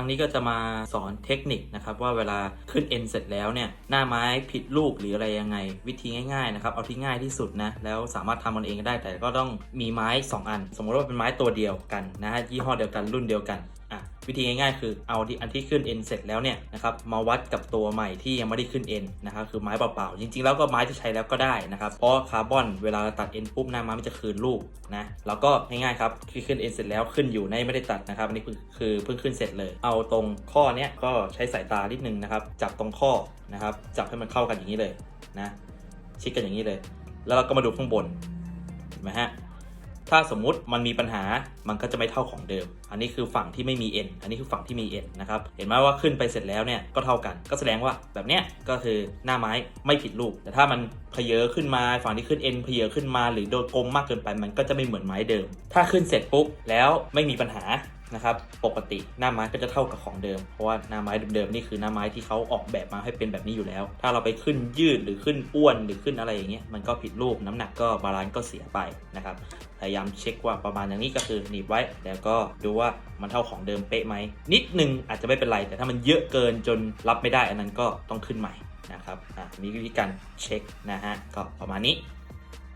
รั้งนี้ก็จะมาสอนเทคนิคนะครับว่าเวลาขึ้นเอ็นเสร็จแล้วเนี่ยหน้าไม้ผิดลูกหรืออะไรยังไง วิธีง่ายๆนะครับเอาที่ง่ายที่สุดนะแล้วสามารถทำมันเองก็ได้แต่ก็ต้องมีไม้ 2 อัน สมมติว่าเป็นไม้ตัวเดียวกันนะฮะยี่ห้อเดียวกันรุ่นเดียวกัน วิธีง่ายๆ คือเอาที่อันที่ขึ้นเอ็นเสร็จแล้วเนี่ยนะครับมาวัดกับตัวใหม่ที่ยังไม่ได้ขึ้นเอ็นนะครับคือไม้เปล่าๆจริงๆ แล้วก็ไม้ที่ใช้แล้วก็ได้นะครับเพราะคาร์บอนเวลาตัดเอ็นปุ๊บหน้าไม้มันจะคืนลูกนะแล้วก็ง่ายๆครับที่ขึ้นเอ็นเสร็จแล้วขึ้นอยู่ในไม่ได้ตัดนะครับอันนี้คือคือเพิ่งขึ้นเสร็จเลย เอาตรงข้อเนี้ยก็ใช้สายตานิดนึงนะครับจับตรงข้อนะครับจับให้มันเข้ากันอย่างนี้เลยนะชิดกันอย่างนี้เลย แล้วเราก็มาดูข้างบนเห็นไหมฮะ ถ้าสมมุติมันมีปัญหามันก็จะไม่เท่าของเดิม อันนี้คือฝั่งที่ไม่มี n อันนี้คือฝั่งที่มี n นะครับเห็นไหมว่าขึ้นไปเสร็จแล้วเนี่ยก็เท่ากัน ก็แสดงว่าแบบเนี้ยก็คือหน้าไม้ไม่ผิดรูป แต่ถ้ามันเพเยอขึ้นมาฝั่งที่ขึ้น n เพเยอขึ้นมา หรือโดนกลมมากเกินไปมันก็จะไม่เหมือนไม้เดิม ถ้าขึ้นเสร็จปุ๊บแล้วไม่มีปัญหา นะครับปกติหน้าไม้ก็จะเท่ากับของเดิม เพราะว่าหน้าไม้เดิมๆนี่คือหน้าไม้ที่เขาออกแบบมาให้เป็นแบบนี้อยู่แล้ว ถ้าเราไปขึ้นยืดหรือขึ้นอ้วนหรือขึ้นอะไรอย่างเงี้ยมันก็ผิดรูปน้ำหนักก็บาลานซ์ก็เสียไปนะครับพยายามเช็คว่าประมาณอย่างนี้ก็คือหนีบไว้ แล้วก็ดูว่ามันเท่าของเดิมเป๊ะไหมนิดนึงอาจจะไม่เป็นไร แต่ถ้ามันเยอะเกินจนรับไม่ได้อันนั้นก็ต้องขึ้นใหม่นะครับอะมีวิธีการเช็คนะฮะก็ประมาณนี้